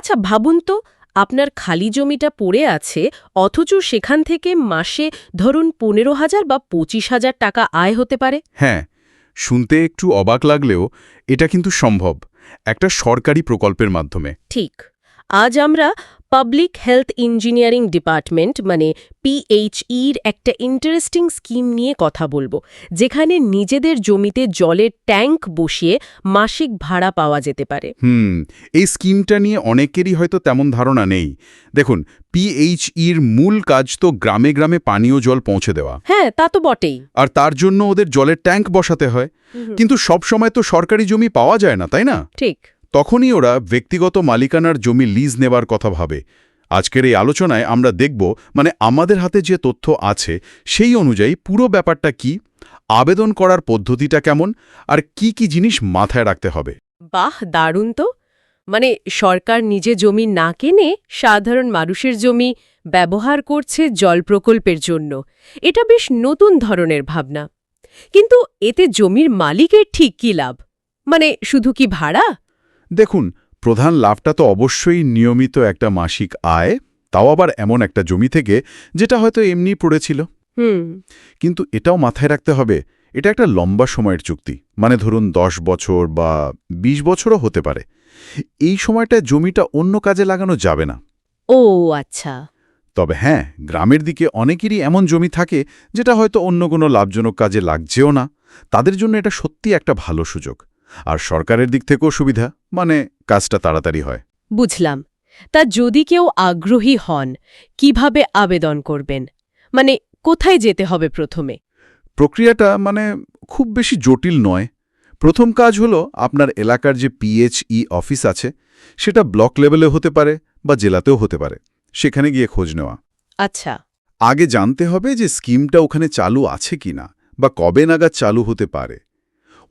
আচ্ছা ভাবুন তো আপনার খালি জমিটা পড়ে আছে অথচ সেখান থেকে মাসে ধরুন পনেরো হাজার বা পঁচিশ হাজার টাকা আয় হতে পারে। হ্যাঁ শুনতে একটু অবাক লাগলেও এটা কিন্তু সম্ভব একটা সরকারি প্রকল্পের মাধ্যমে। ঠিক। আজ আমরা পাবলিক হেলথ ইঞ্জিনিয়ারিং ডিপার্টমেন্ট মানে পিএইচইর একটা ইন্টারেস্টিং স্কিম নিয়ে কথা বলব যেখানে নিজেদের জমিতে জলের ট্যাঙ্ক বসিয়ে মাসিক ভাড়া পাওয়া যেতে পারে। হুম এই স্কিমটা নিয়ে অনেকেরই হয়তো তেমন ধারণা নেই। দেখুন পিএইচইর মূল কাজ তো গ্রামে গ্রামে পানীয় জল পৌঁছে দেওয়া। হ্যাঁ তা তো বটেই। আর তার জন্য ওদের জলের ট্যাঙ্ক বসাতে হয়। কিন্তু সব সময় তো সরকারি জমি পাওয়া যায় না তাই না? ঠিক। তখনই ওরা ব্যক্তিগত মালিকানার জমি লিজ নেবার কথা ভাবে। আজকের এই আলোচনায় আমরা দেখব মানে আমাদের হাতে যে তথ্য আছে, সেই অনুযায়ী পুরো ব্যাপারটা কি, আবেদন করার পদ্ধতিটা কেমন, আর কি কি জিনিস মাথায় রাখতে হবে। বাহ, দারুণ তো! মানে সরকার নিজে জমি না কেনে সাধারণ মানুষের জমি ব্যবহার করছে জল প্রকল্পের জন্য। এটা বেশ নতুন ধরনের ভাবনা। কিন্তু এতে জমির মালিকের ঠিক কি লাভ? মানে শুধু কি ভাড়া? দেখুন প্রধান লাভটা তো অবশ্যই নিয়মিত একটা মাসিক আয় তাও আবার এমন একটা জমি থেকে যেটা হয়তো এমনি পড়েছিল। হুম। কিন্তু এটাও মাথায় রাখতে হবে এটা একটা লম্বা সময়ের চুক্তি মানে ধরুন দশ বছর বা ২০ বছরও হতে পারে। এই সময়টায় জমিটা অন্য কাজে লাগানো যাবে না। ও আচ্ছা। তবে হ্যাঁ গ্রামের দিকে অনেকেরই এমন জমি থাকে যেটা হয়তো অন্য কোনো লাভজনক কাজে লাগছেও না। তাদের জন্য এটা সত্যি একটা ভালো সুযোগ। আর সরকারের দিক থেকেও সুবিধা মানে কাজটা তাড়াতাড়ি হয়। বুঝলাম। তা যদি কেউ আগ্রহী হন কীভাবে আবেদন করবেন? মানে কোথায় যেতে হবে প্রথমে? প্রক্রিয়াটা মানে খুব বেশি জটিল নয়। প্রথম কাজ হলো আপনার এলাকার যে পিএইচই অফিস আছে সেটা ব্লক লেভেলে হতে পারে বা জেলাতেও হতে পারে। সেখানে গিয়ে খোঁজ নেওয়া। আচ্ছা। আগে জানতে হবে যে স্কিমটা ওখানে চালু আছে কিনা বা কবে নাগাদ চালু হতে পারে।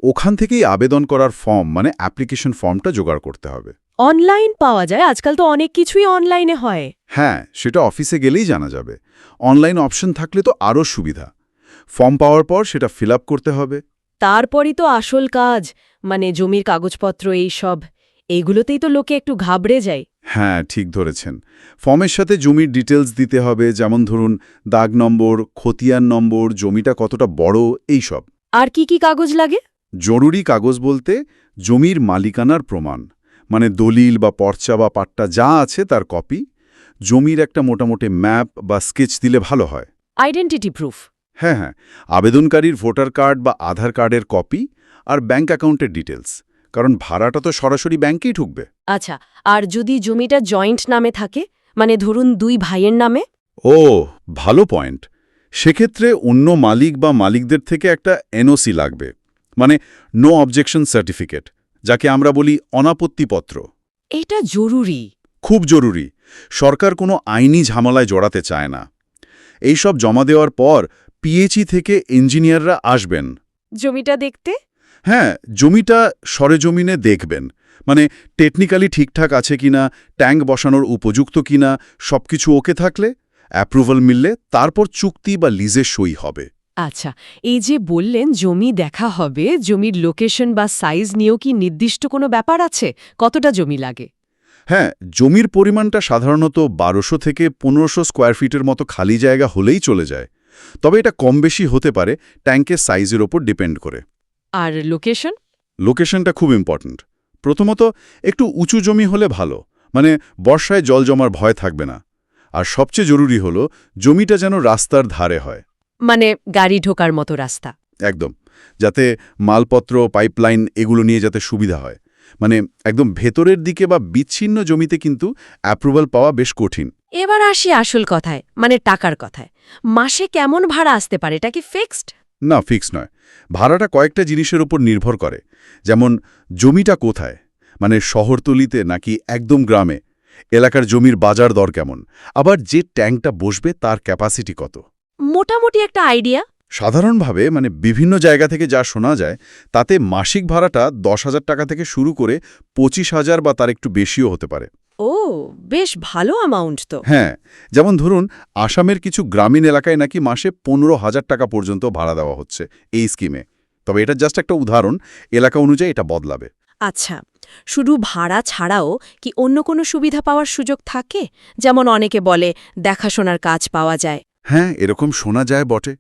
ওখান থেকেই আবেদন করার ফর্ম মানে অ্যাপ্লিকেশন ফর্মটা জোগাড় করতে হবে। অনলাইন পাওয়া যায় আজকাল তো অনেক কিছুই অনলাইনে হয়। হ্যাঁ সেটা অফিসে গেলেই জানা যাবে। অনলাইন অপশন থাকলে তো আরও সুবিধা। ফর্ম পাওয়ার পর সেটা ফিল করতে হবে। তারপরই তো আসল কাজ মানে জমির কাগজপত্র এই সব এইগুলোতেই তো লোকে একটু ঘাবড়ে যায়। হ্যাঁ ঠিক ধরেছেন। ফর্মের সাথে জমির ডিটেলস দিতে হবে যেমন ধরুন দাগ নম্বর খতিয়ান নম্বর জমিটা কতটা বড় এই সব আর কি কি কাগজ লাগে? জরুরি কাগজ বলতে জমির মালিকানার প্রমাণ। মানে দলিল বা পর্চা বা পাট্টা যা আছে তার কপি। জমির একটা মোটামুটি ম্যাপ বা স্কেচ দিলে ভালো হয়। Identity proof. হ্যাঁ হ্যাঁ। আবেদনকারীর ভোটার কার্ড বা আধার কার্ডের কপি আর ব্যাঙ্ক অ্যাকাউন্টের ডিটেলস কারণ ভাড়াটা তো সরাসরি ব্যাঙ্কেই ঢুকবে। আচ্ছা আর যদি জমিটা জয়েন্ট নামে থাকে মানে ধরুন দুই ভাইয়ের নামে? ও ভালো পয়েন্ট। সেক্ষেত্রে অন্য মালিক বা মালিকদের থেকে একটা এনওসি লাগবে। মানে নো অবজেকশন সার্টিফিকেট যাকে আমরা বলি অনাপত্তিপত্র। এটা জরুরি। খুব জরুরি। সরকার কোনো আইনি ঝামেলায় জড়াতে চায় না। এই সব জমা দেওয়ার পর পিএইচই থেকে ইঞ্জিনিয়াররা আসবেন। জমিটা দেখতে? হ্যাঁ জমিটা সরেজমিনে দেখবেন। মানে টেকনিক্যালি ঠিকঠাক আছে কিনা ট্যাঙ্ক বসানোর উপযুক্ত কিনা সবকিছু ওকে থাকলে অ্যাপ্রুভাল মিললে তারপর চুক্তি বা লিজে সই হবে। আচ্ছা এই যে বললেন জমি দেখা হবে জমির লোকেশন বা সাইজ নিয়েও কি নির্দিষ্ট কোনো ব্যাপার আছে? কতটা জমি লাগে? হ্যাঁ জমির পরিমাণটা সাধারণত বারোশো থেকে পনেরোশো স্কোয়ার ফিটের মতো খালি জায়গা হলেই চলে যায়। তবে এটা কম বেশি হতে পারে ট্যাঙ্কের সাইজের ওপর ডিপেন্ড করে। আর লোকেশন লোকেশনটা খুব ইম্পর্ট্যান্ট প্রথমত একটু উঁচু জমি হলে ভালো মানে বর্ষায় জল জমার ভয় থাকবে না। আর সবচেয়ে জরুরি হলো জমিটা যেন রাস্তার ধারে হয়। মানে গাড়ি ঢোকার মতো রাস্তা। একদম। যাতে মালপত্র পাইপলাইন এগুলো নিয়ে যাতে সুবিধা হয়। মানে একদম ভেতরের দিকে বা বিচ্ছিন্ন জমিতে কিন্তু অ্যাপ্রুভাল পাওয়া বেশ কঠিন। এবার আসি আসল কথায় মানে টাকার কথায়। মাসে কেমন ভাড়া আসতে পারে? এটা কি ফিক্সড না ফিক্স নয়। ভাড়াটা কয়েকটা জিনিসের উপর নির্ভর করে। যেমন জমিটা কোথায়? মানে শহরতলিতে নাকি একদম গ্রামে? এলাকার জমির বাজার দর কেমন? আবার যে ট্যাঙ্কটা বসবে তার ক্যাপাসিটি কত? মোটামুটি একটা আইডিয়া সাধারণভাবে মানে বিভিন্ন জায়গা থেকে যা শোনা যায় তাতে মাসিক ভাড়াটা দশ হাজার টাকা থেকে শুরু করে পঁচিশ হাজার বা তার একটু বেশিও হতে পারে। ও বেশ ভালো অ্যামাউন্ট তো। হ্যাঁ যেমন ধরুন আসামের কিছু গ্রামীণ এলাকায় নাকি মাসে পনেরো হাজার টাকা পর্যন্ত ভাড়া দেওয়া হচ্ছে এই স্কিমে তবে এটা জাস্ট একটা উদাহরণ এলাকা অনুযায়ী এটা বদলাবে। আচ্ছা শুধু ভাড়া ছাড়াও কি অন্য কোনো সুবিধা পাওয়ার সুযোগ থাকে? যেমন অনেকে বলে দেখাশোনার কাজ পাওয়া যায়। হ্যাঁ এরকম শোনা যায় বটে।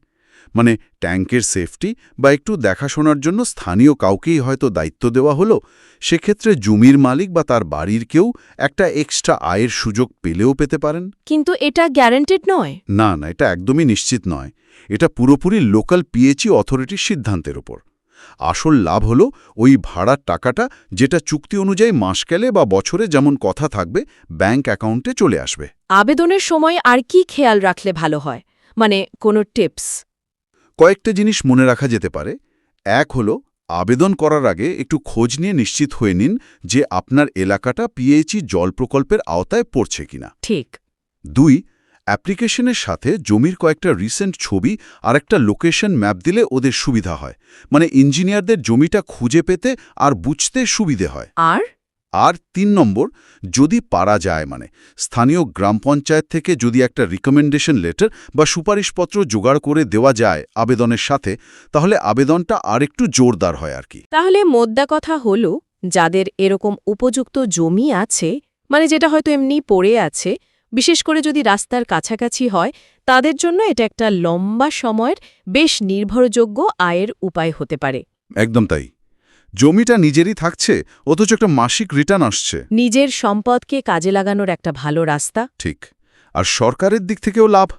মানে ট্যাঙ্কের সেফটি বা একটু দেখাশোনার জন্য স্থানীয় কাউকেই হয়তো দায়িত্ব দেওয়া হলো সেক্ষেত্রে জমির মালিক বা তার বাড়ির কেউ একটা এক্সট্রা আয়ের সুযোগ পেলেও পেতে পারেন। কিন্তু এটা গ্যারান্টেড নয়? না না এটা একদমই নিশ্চিত নয়। এটা পুরোপুরি লোকাল পিএইচই অথরিটির সিদ্ধান্তের ওপর। আসল লাভ হলো ওই ভাড়ার টাকাটা যেটা চুক্তি অনুযায়ী মাসকেলে বা বছরে যেমন কথা থাকবে ব্যাংক অ্যাকাউন্টে চলে আসবে। আবেদনের সময় আর কি খেয়াল রাখলে ভালো হয়? মানে কোনো টিপস? কয়েকটা জিনিস মনে রাখা যেতে পারে। এক হলো আবেদন করার আগে একটু খোঁজ নিয়ে নিশ্চিত হয়ে নিন যে আপনার এলাকাটা পিএইচই জল প্রকল্পের আওতায় পড়ছে কিনা। ঠিক। দুই অ্যাপ্লিকেশনের সাথে জমির কয়েকটা রিসেন্ট ছবি আর একটা লোকেশন ম্যাপ দিলে ওদের সুবিধা হয়। মানে ইঞ্জিনিয়ারদের জমিটা খুঁজে পেতে আর বুঝতে সুবিধে হয়। আর? আর তিন নম্বর যদি পারা যায় মানে স্থানীয় গ্রাম পঞ্চায়েত থেকে যদি একটা রিকমেন্ডেশন লেটার বা সুপারিশপত্র জোগাড় করে দেওয়া যায় আবেদনের সাথে তাহলে আবেদনটা আর একটু জোরদার হয় আর কি। তাহলে মোদ্দা কথা হল যাদের এরকম উপযুক্ত জমি আছে মানে যেটা হয়তো এমনি পড়ে আছে বিশেষ করে যদি রাস্তার কাছাকাছি হয় তাদের জন্য এটা একটা লম্বা সময়ের বেশ নির্ভরযোগ্য আয়ের উপায় হতে পারে। একদম তাই। জমিটা নিজেরই থাকছে অথচ একটা মাসিক রিটার্ন আসছে। নিজের সম্পদকে কাজে লাগানোর একটা ভালো রাস্তা। ঠিক। আর সরকারের দিক থেকেও লাভ।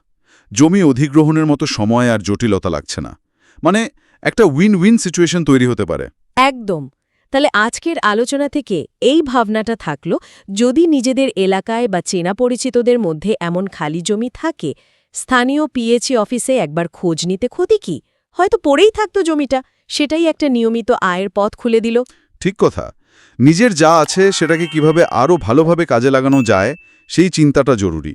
জমি অধিগ্রহণের মতো সময় আর জটিলতা লাগছে না। মানে একটা উইন উইন সিচুয়েশন তৈরি হতে পারে। একদম। তাহলে আজকের আলোচনা থেকে এই ভাবনাটা থাকল, যদি নিজেদের এলাকায় বা চেনা পরিচিতদের মধ্যে এমন খালি জমি থাকে, স্থানীয় পিএইচই অফিসে একবার খোঁজ নিতে ক্ষতি কি? হয়তো পড়েই থাকতো জমিটা, সেটাই একটা নিয়মিত আয়ের পথ খুলে দিল। ঠিক কথা। নিজের যা আছে সেটাকে কীভাবে আরও ভালোভাবে কাজে লাগানো যায়, সেই চিন্তাটা জরুরি।